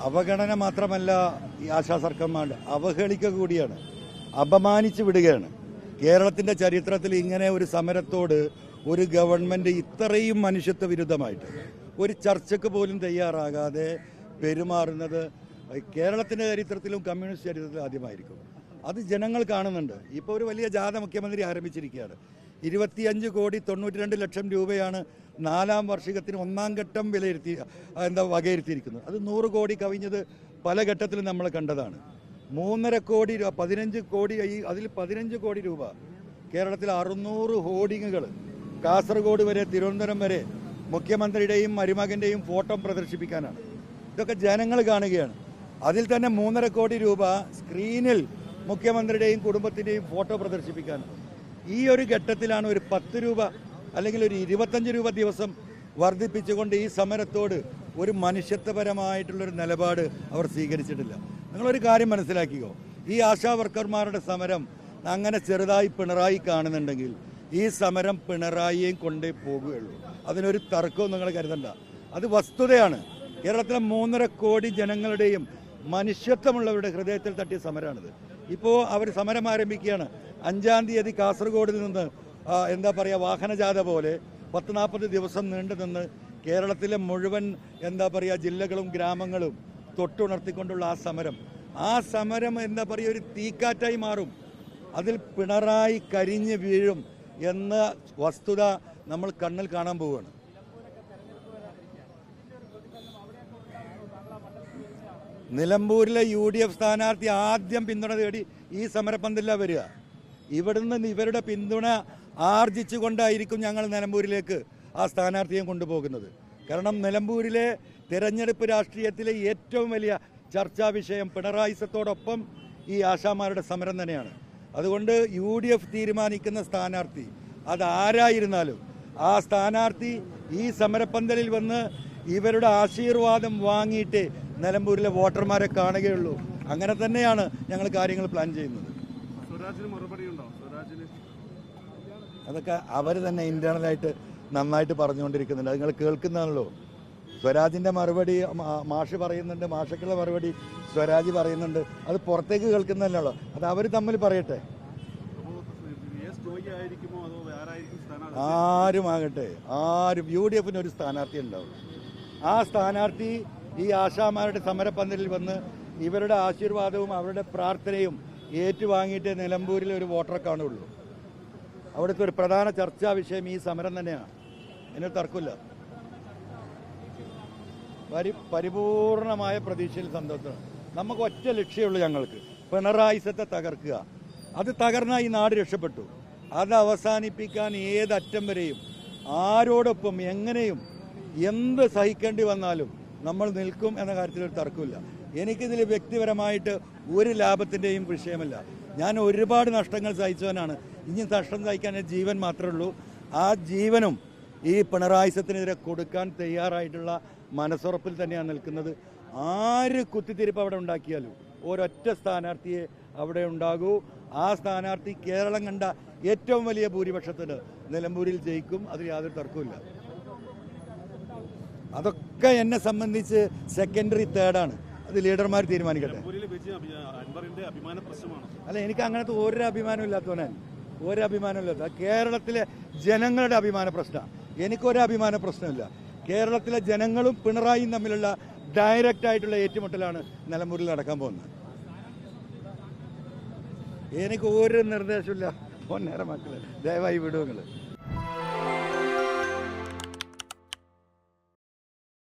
അവഗണന മാത്രമല്ല ഈ ആശാ സർക്കാർമാരുടെ അവഹേളിക്ക കൂടിയാണ്. അപമാനിച്ചു വിടുകയാണ്. കേരളത്തിന്റെ ചരിത്രത്തിൽ ഇങ്ങനെ ഒരു സമരത്തോട് ഒരു ഗവൺമെന്റ് ഇത്രയും മനുഷ്യത്വ വിരുദ്ധമായിട്ട് ഒരു ചർച്ചയ്ക്ക് പോലും തയ്യാറാകാതെ പെരുമാറുന്നത് കേരളത്തിന്റെ ചരിത്രത്തിലും കമ്മ്യൂണിസ്റ്റ് ചരിത്രത്തിലും ആദ്യമായിരിക്കും. അത് ജനങ്ങൾ കാണുന്നുണ്ട്. ഇപ്പോൾ ഒരു വലിയ ജാഥ മുഖ്യമന്ത്രി ആരംഭിച്ചിരിക്കുകയാണ്. ഇരുപത്തിയഞ്ച് കോടി തൊണ്ണൂറ്റി രണ്ട് ലക്ഷം രൂപയാണ് നാലാം വാർഷികത്തിന് ഒന്നാം ഘട്ടം വിലയിരുത്തി എന്താ വകയിരുത്തിയിരിക്കുന്നത്. അത് നൂറ് കോടി കവിഞ്ഞത് പല ഘട്ടത്തിലും നമ്മൾ കണ്ടതാണ്. മൂന്നര കോടി രൂപ പതിനഞ്ച് കോടി ഈ അതിൽ പതിനഞ്ച് കോടി രൂപ. കേരളത്തിൽ അറുന്നൂറ് ഹോർഡിങ്ങുകൾ കാസർഗോഡ് വരെ തിരുവനന്തപുരം വരെ മുഖ്യമന്ത്രിയുടെയും മരുമകന്റെയും ഫോട്ടോ പ്രദർശിപ്പിക്കാനാണ്. ഇതൊക്കെ ജനങ്ങൾ കാണുകയാണ്. അതിൽ തന്നെ മൂന്നര കോടി രൂപ സ്ക്രീനിൽ മുഖ്യമന്ത്രിയുടെയും കുടുംബത്തിന്റെയും ഫോട്ടോ പ്രദർശിപ്പിക്കാനാണ്. ഈ ഒരു ഘട്ടത്തിലാണ് ഒരു പത്ത് രൂപ അല്ലെങ്കിൽ ഒരു ഇരുപത്തഞ്ച് രൂപ ദിവസം വർദ്ധിപ്പിച്ചുകൊണ്ട് ഈ സമരത്തോട് ഒരു മനുഷ്യത്വപരമായിട്ടുള്ളൊരു നിലപാട് അവർ സ്വീകരിച്ചിട്ടില്ല. നിങ്ങളൊരു കാര്യം മനസ്സിലാക്കിയോ ഈ ആശാ വർക്കർമാരുടെ സമരം അങ്ങനെ ചെറുതായി പിണറായി കാണുന്നുണ്ടെങ്കിൽ ഈ സമരം പിണറായിയും കൊണ്ടേ പോകുകയുള്ളൂ. അതിനൊരു തർക്കവും നിങ്ങൾ കരുതണ്ട. അത് വസ്തുതയാണ്. കേരളത്തിലെ മൂന്നര കോടി ജനങ്ങളുടെയും മനുഷ്യത്വമുള്ളവരുടെ ഹൃദയത്തിൽ തട്ടിയ സമരമാണിത്. ഇപ്പോൾ അവർ സമരം ആരംഭിക്കുകയാണ്. അഞ്ചാം തീയതി കാസർഗോഡിൽ നിന്ന് എന്താ പറയുക വാഹനജാഥ പോലെ പത്ത് നാൽപ്പത് ദിവസം നീണ്ടു നിന്ന് കേരളത്തിലെ മുഴുവൻ എന്താ പറയുക ജില്ലകളും ഗ്രാമങ്ങളും തൊട്ടുണർത്തിക്കൊണ്ടുള്ള ആ സമരം. ആ സമരം എന്താ പറയുക ഒരു തീക്കാറ്റായി മാറും. അതിൽ പിണറായി കരിഞ്ഞ് വീഴും എന്ന വസ്തുത നമ്മൾ കണ്ണിൽ കാണാൻ പോവുകയാണ്. നിലമ്പൂരിലെ യു ഡി എഫ് സ്ഥാനാർത്ഥി ആദ്യം പിന്തുണ തേടി ഈ സമരപ്പന്തലിലാണ് വരിക. ഇവിടുന്ന് ഇവരുടെ പിന്തുണ ആർജിച്ചുകൊണ്ടായിരിക്കും ഞങ്ങൾ നിലമ്പൂരിലേക്ക് ആ സ്ഥാനാർത്ഥിയെ കൊണ്ടുപോകുന്നത്. കാരണം നിലമ്പൂരിലെ തെരഞ്ഞെടുപ്പ് രാഷ്ട്രീയത്തിലെ ഏറ്റവും വലിയ ചർച്ചാ വിഷയം പിണറായിസത്തോടൊപ്പം ഈ ആശാമാരുടെ സമരം തന്നെയാണ്. അതുകൊണ്ട് യു ഡി എഫ് തീരുമാനിക്കുന്ന സ്ഥാനാർത്ഥി അതാരായിരുന്നാലും ആ സ്ഥാനാർത്ഥി ഈ സമരപ്പന്തലിൽ വന്ന് ഇവരുടെ ആശീർവാദം വാങ്ങിയിട്ട് നിലമ്പൂരിലെ വോട്ടർമാരെ കാണുകയുള്ളൂ. അങ്ങനെ തന്നെയാണ് ഞങ്ങൾ കാര്യങ്ങൾ പ്ലാൻ ചെയ്യുന്നത്. അതൊക്കെ അവർ തന്നെ ഇന്റേണലായിട്ട് നന്നായിട്ട് പറഞ്ഞുകൊണ്ടിരിക്കുന്നുണ്ട്. അത് നിങ്ങൾ കേൾക്കുന്നതാണല്ലോ. സ്വരാജിന്റെ മറുപടി മാഷ് പറയുന്നുണ്ട് മാഷക്കുള്ള മറുപടി സ്വരാജ് പറയുന്നുണ്ട്. അത് പുറത്തേക്ക് കേൾക്കുന്നതല്ലോ അത് അവർ തമ്മിൽ പറയട്ടെ. ആരും ആകട്ടെ ആരും യു ഡി എഫിന് ഒരു സ്ഥാനാർത്ഥി ഉണ്ടാവും ആ സ്ഥാനാർത്ഥി ഈ ആശാമാരുടെ സമരപ്പന്തലിൽ വന്ന് ഇവരുടെ ആശീർവാദവും അവരുടെ പ്രാർത്ഥനയും ഏറ്റുവാങ്ങിയിട്ട് നിലമ്പൂരിൽ ഒരു വോട്ടറെ കാണുള്ളൂ അവിടുത്തെ ഒരു പ്രധാന ചർച്ചാ വിഷയം ഈ സമരം തന്നെയാണ്. എന്നെ തർക്കമില്ല. പരി പരിപൂർണമായ പ്രതീക്ഷയിൽ സന്തോഷമാണ് നമുക്ക് ഒറ്റ ലക്ഷ്യമുള്ളൂ ഞങ്ങൾക്ക്. പിണറായിസത്തെ തകർക്കുക. അത് തകർന്ന ഈ നാട് രക്ഷപ്പെട്ടു. അത് അവസാനിപ്പിക്കാൻ ഏതറ്റം വരെയും ആരോടൊപ്പം എങ്ങനെയും എന്ത് സഹിക്കേണ്ടി വന്നാലും നമ്മൾ നിൽക്കും എന്ന കാര്യത്തിൽ ഒരു തർക്കമില്ല. എനിക്കിതിൽ വ്യക്തിപരമായിട്ട് ഒരു ലാഭത്തിന്റെയും വിഷയമല്ല. ഞാൻ ഒരുപാട് നഷ്ടങ്ങൾ സഹിച്ചവനാണ്. ഇനി നഷ്ടം സഹിക്കാൻ ജീവൻ മാത്രമേ ഉള്ളൂ. ആ ജീവനും ഈ പിണറായിസത്തിനെതിരെ കൊടുക്കാൻ തയ്യാറായിട്ടുള്ള മനസ്സുറപ്പിൽ തന്നെയാണ് നിൽക്കുന്നത്. ആര് കുത്തിത്തിരിപ്പ് അവിടെ ഉണ്ടാക്കിയാലും ഒരൊറ്റ സ്ഥാനാർത്ഥിയെ അവിടെ ഉണ്ടാകൂ. ആ സ്ഥാനാർത്ഥി കേരളം കണ്ട ഏറ്റവും വലിയ ഭൂരിപക്ഷത്തിന് നിലമ്പൂരിൽ ജയിക്കും. അതിൽ യാതൊരു തർക്കവുമില്ല. അതൊക്കെ എന്നെ സംബന്ധിച്ച് സെക്കൻഡറി തേർഡാണ് അത് ലീഡർമാർ തീരുമാനിക്കട്ടെ. അല്ല എനിക്ക് അങ്ങനത്തെ ഒരു അഭിമാനം ഇല്ലാത്തവനാണ് ഒരു അഭിമാനം ഇല്ലാത്ത കേരളത്തിലെ ജനങ്ങളുടെ അഭിമാന പ്രശ്നമാണ് എനിക്കൊരു അഭിമാന പ്രശ്നമില്ല. കേരളത്തിലെ ജനങ്ങളും പിണറായിയും തമ്മിലുള്ള ഡയറക്റ്റ് ആയിട്ടുള്ള ഏറ്റുമുട്ടലാണ് നിലമ്പൂരിൽ നടക്കാൻ പോകുന്നത്. എനിക്ക് ഒരു നിർദ്ദേശമില്ല. പൊന്നേര മക്കളെ. ദയവായി വിടുവങ്ങൾ